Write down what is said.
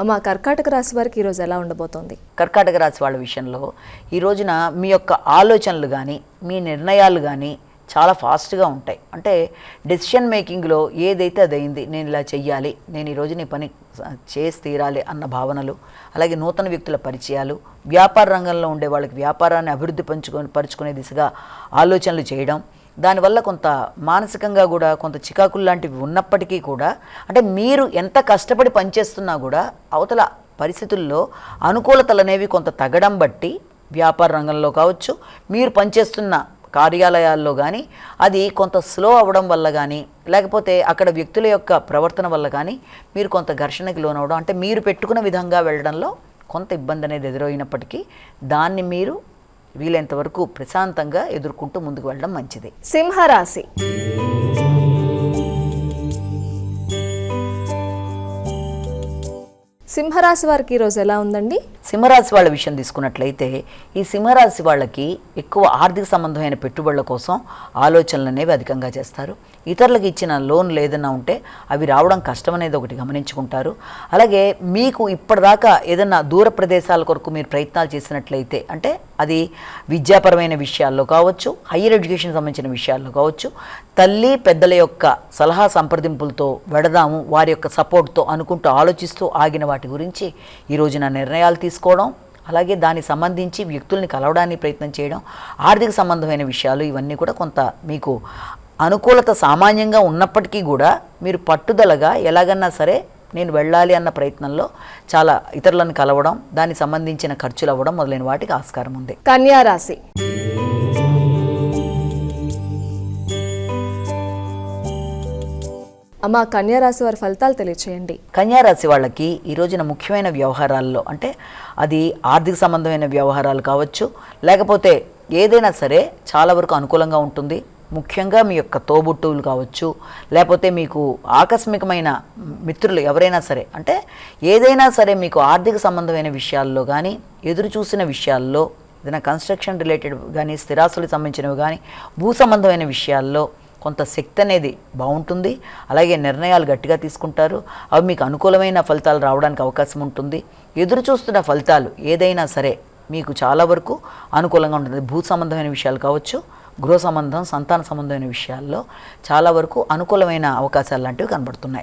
అమ్మ కర్కాటక రాశి వారికి ఈరోజు ఎలా ఉండబోతోంది? కర్కాటక రాశి వాళ్ళ విషయంలో ఈ రోజున మీ యొక్క ఆలోచనలు కానీ మీ నిర్ణయాలు కానీ చాలా ఫాస్ట్గా ఉంటాయి. అంటే డెసిషన్ మేకింగ్లో ఏదైతే అది అయింది నేను ఇలా చెయ్యాలి నేను ఈరోజు నీ పని చేసి తీరాలి అన్న భావనలు అలాగే నూతన వ్యక్తుల పరిచయాలు వ్యాపార రంగంలో ఉండే వాళ్ళకి వ్యాపారాన్ని అభివృద్ధి పంచుకొని పరుచుకునే దిశగా ఆలోచనలు చేయడం దానివల్ల కొంత మానసికంగా కూడా కొంత చికాకులు లాంటివి ఉన్నప్పటికీ కూడా అంటే మీరు ఎంత కష్టపడి పనిచేస్తున్నా కూడా అవతల పరిస్థితుల్లో అనుకూలతలు అనేవి కొంత తగ్గడం బట్టి వ్యాపార రంగంలో కావచ్చు మీరు పనిచేస్తున్న కార్యాలయాల్లో కానీ అది కొంత స్లో అవ్వడం వల్ల కానీ లేకపోతే అక్కడ వ్యక్తుల యొక్క ప్రవర్తన వల్ల కానీ మీరు కొంత ఘర్షణకి లోనవడం అంటే మీరు పెట్టుకున్న విధంగా వెళ్ళడంలో కొంత ఇబ్బంది అనేది ఎదురైనప్పటికీ దాన్ని మీరు వీలైనంత వరకు ప్రశాంతంగా ఎదుర్కొంటూ ముందుకు వెళ్ళడం మంచిది. సింహరాశి. సింహరాశి వారికి ఈరోజు ఎలా ఉందండి? సింహరాశి వాళ్ళ విషయం తీసుకున్నట్లయితే ఈ సింహరాశి వాళ్ళకి ఎక్కువ ఆర్థిక సంబంధమైన పెట్టుబడుల కోసం ఆలోచనలు అనేవి అధికంగా చేస్తారు. ఇతరులకు ఇచ్చిన లోన్ ఏదైనా ఉంటే అవి రావడం కష్టం అనేది ఒకటి గమనించుకుంటారు. అలాగే మీకు ఇప్పటిదాకా ఏదైనా దూర ప్రదేశాల కొరకు మీరు ప్రయత్నాలు చేసినట్లయితే అంటే అది విద్యాపరమైన విషయాల్లో కావచ్చు హయ్యర్ ఎడ్యుకేషన్ సంబంధించిన విషయాల్లో కావచ్చు తల్లి పెద్దల యొక్క సలహా సంప్రదింపులతో వెడదాము వారి యొక్క సపోర్ట్తో అనుకుంటూ ఆలోచిస్తూ ఆగిన వాటి గురించి ఈరోజు నా నిర్ణయాలు తీసుకోవడం అలాగే దానికి సంబంధించి వ్యక్తుల్ని కలవడానికి ప్రయత్నం చేయడం ఆర్థిక సంబంధమైన విషయాలు ఇవన్నీ కూడా కొంత మీకు అనుకూలత సామాన్యంగా ఉన్నప్పటికీ కూడా మీరు పట్టుదలగా ఎలాగన్నా సరే నేను వెళ్ళాలి అన్న ప్రయత్నంలో చాలా ఇతరులను కలవడం దానికి సంబంధించిన ఖర్చులు అవ్వడం మొదలైన వాటికి ఆస్కారం ఉంది. కన్యారాశి రాశి. అమ్మ కన్యారాశి వారి ఫలితాలు తెలియచేయండి. కన్యారాశి వాళ్ళకి ఈ రోజున ముఖ్యమైన వ్యవహారాల్లో అంటే అది ఆర్థిక సంబంధమైన వ్యవహారాలు కావచ్చు లేకపోతే ఏదైనా సరే చాలా వరకు అనుకూలంగా ఉంటుంది. ముఖ్యంగా మీ యొక్క తోబుట్టువులు కావచ్చు లేకపోతే మీకు ఆకస్మికమైన మిత్రులు ఎవరైనా సరే అంటే ఏదైనా సరే మీకు ఆర్థిక సంబంధమైన విషయాల్లో కానీ ఎదురు చూసిన విషయాల్లో ఏదైనా కన్స్ట్రక్షన్ రిలేటెడ్ కానీ స్థిరాస్తులకు సంబంధించినవి కానీ భూ సంబంధమైన విషయాల్లో కొంత శక్తి అనేది బాగుంటుంది. అలాగే నిర్ణయాలు గట్టిగా తీసుకుంటారు. అవి మీకు అనుకూలమైన ఫలితాలు రావడానికి అవకాశం ఉంటుంది. ఎదురు చూస్తున్న ఫలితాలు ఏదైనా సరే మీకు చాలా వరకు అనుకూలంగా ఉంటుంది. భూ సంబంధమైన విషయాలు కావచ్చు గృహ సంబంధం సంతాన సంబంధమైన విషయాల్లో చాలా వరకు అనుకూలమైన అవకాశాలు లాంటివి కనబడుతున్నాయి.